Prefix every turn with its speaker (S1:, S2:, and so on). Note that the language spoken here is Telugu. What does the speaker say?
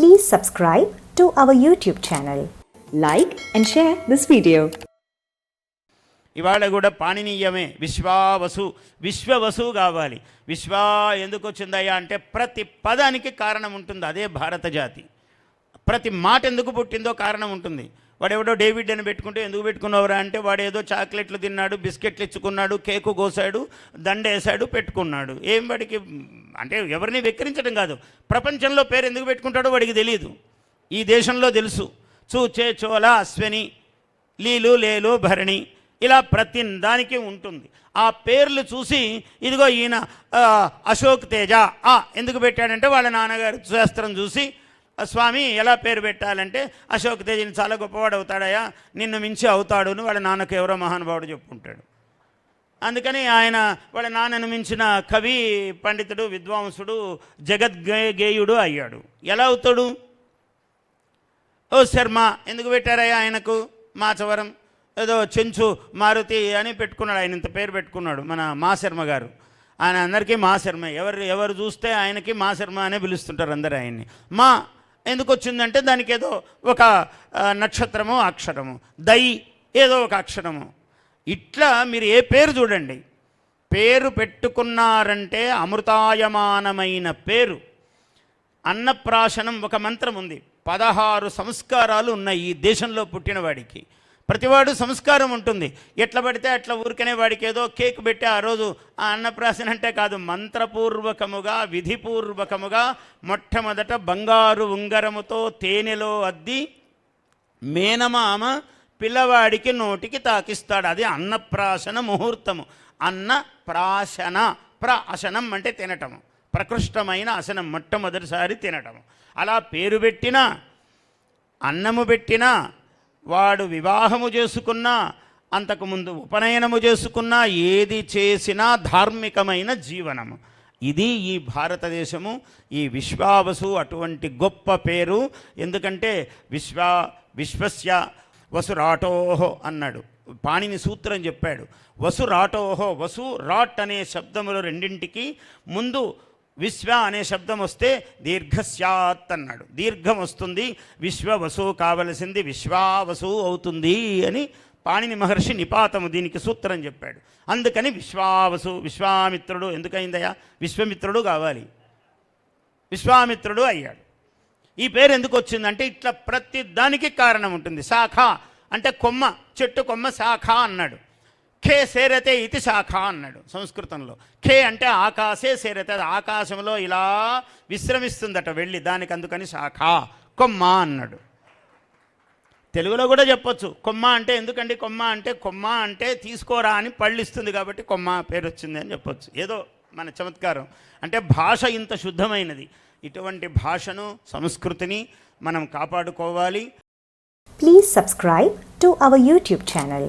S1: Please subscribe to our YouTube channel.
S2: Like and share this video.
S3: ఇవాళ కూడా పాణినీయమే. విశ్వావసు విశ్వవసు కావాలి. విశ్వా ఎందుకు వచ్చిందయ్యా అంటే ప్రతి పదానికి కారణం ఉంటుంది. అదే భారత జాతి. ప్రతి మాట ఎందుకు పుట్టిందో కారణం ఉంటుంది. వాడెవడో డేవిడ్ అని పెట్టుకుంటే ఎందుకు పెట్టుకున్నవరా అంటే వాడు ఏదో చాక్లెట్లు తిన్నాడు బిస్కెట్లు ఇచ్చుకున్నాడు కేకు కోసాడు దండేశాడు పెట్టుకున్నాడు. ఏం వాడికి అంటే ఎవరిని వెక్కిరించడం కాదు. ప్రపంచంలో పేరు ఎందుకు పెట్టుకుంటాడో వాడికి తెలియదు ఈ దేశంలో తెలుసు. చూచే చోళ చోల అశ్వని లీలు లేలు భరణి ఇలా ప్రతి దానికి ఉంటుంది. ఆ పేర్లు చూసి ఇదిగో ఈయన అశోక్ తేజ ఆ ఎందుకు పెట్టాడంటే వాళ్ళ నాన్నగారు శాస్త్రం చూసి స్వామి ఎలా పేరు పెట్టాలంటే అశోక్ తేజని చాలా గొప్పవాడు అవుతాడయా నిన్ను మించి అవుతాడు అని వాళ్ళ నాన్నకు ఎవరో మహానుభావుడు చెప్పుకుంటాడు అందుకని ఆయన వాళ్ళ నాన్నను మించిన కవి పండితుడు విద్వాంసుడు జగద్గేయుడు అయ్యాడు. ఎలా అవుతాడు? ఓ శర్మ ఎందుకు పెట్టారయ్యా ఆయనకు? మాచవరం ఏదో చెంచు మారుతి అని పెట్టుకున్నాడు. ఆయన ఇంత పేరు పెట్టుకున్నాడు మన మా శర్మ గారు. ఆయన అందరికీ మా శర్మ. ఎవరు ఎవరు చూస్తే ఆయనకి మా శర్మ అనే పిలుస్తుంటారు అందరు ఆయన్ని. మా ఎందుకు వచ్చిందంటే దానికి ఏదో ఒక నక్షత్రము అక్షరము. దై ఏదో ఒక అక్షరము. ఇట్లా మీరు ఏ పేరు చూడండి. పేరు పెట్టుకున్నారంటే అమృతాయమానమైన పేరు. అన్నప్రాశనం ఒక మంత్రం ఉంది. పదహారు సంస్కారాలు ఉన్నాయి ఈ దేశంలో పుట్టినవాడికి. ప్రతివాడు సంస్కారం ఉంటుంది. ఎట్లా పడితే అట్లా ఊరికనే వాడికి ఏదో కేక్ పెట్టి ఆ రోజు ఆ అన్నప్రాసన అంటే కాదు మంత్రపూర్వకముగా విధిపూర్వకముగా మొట్టమొదట బంగారు ఉంగరముతో తేనెలో అద్ది మేనమామ పిల్లవాడికి నోటికి తాకిస్తాడు. అది అన్నప్రాశన ముహూర్తము. అన్న ప్రాశన అసనం అంటే తినటము. ప్రకృష్టమైన అసనం మొట్టమొదటిసారి తినటము. అలా పేరు పెట్టినా అన్నము పెట్టినా వాడు వివాహము చేసుకున్నా అంతకుముందు ఉపనయనము చేసుకున్నా ఏది చేసినా ధార్మికమైన జీవనము. ఇది ఈ భారతదేశము ఈ విశ్వావసు అటువంటి గొప్ప పేరు. ఎందుకంటే విశ్వ విశ్వస్య వసురాటోహో అన్నాడు. పాణిని సూత్రం చెప్పాడు. వసురాటోహో వసు రాట్ అనే శబ్దములు రెండింటికి ముందు విశ్వ అనే శబ్దం వస్తే దీర్ఘస్యాత్ అన్నాడు. దీర్ఘం వస్తుంది విశ్వవసు కావలసింది విశ్వావసు అవుతుంది అని పాణిని మహర్షి నిపాతము దీనికి సూత్రం చెప్పాడు. అందుకని విశ్వావసు విశ్వామిత్రుడు ఎందుకైందయ్యా? విశ్వమిత్రుడు కావాలి. విశ్వామిత్రుడు అయ్యాడు. ఈ పేరు ఎందుకు వచ్చిందంటే ఇట్లా ప్రతి దానికి కారణం ఉంటుంది. శాఖ అంటే కొమ్మ చెట్టు కొమ్మ శాఖ అన్నాడు. ఖే సేరతే ఇది శాఖ అన్నాడు సంస్కృతంలో. ఖే అంటే ఆకాశే సేరతే అది ఆకాశంలో ఇలా విశ్రమిస్తుందట వెళ్ళి దానికి అందుకని శాఖ కొమ్మ అన్నాడు. తెలుగులో కూడా చెప్పొచ్చు కొమ్మ అంటే ఎందుకండి కొమ్మ అంటే కొమ్మ అంటే తీసుకోరా అని పళ్ళిస్తుంది కాబట్టి కొమ్మ పేరు వచ్చింది అని చెప్పొచ్చు. ఏదో మన చమత్కారం. అంటే భాష ఇంత శుద్ధమైనది. ఇటువంటి భాషను సంస్కృతిని మనం కాపాడుకోవాలి.
S1: Please subscribe to our YouTube channel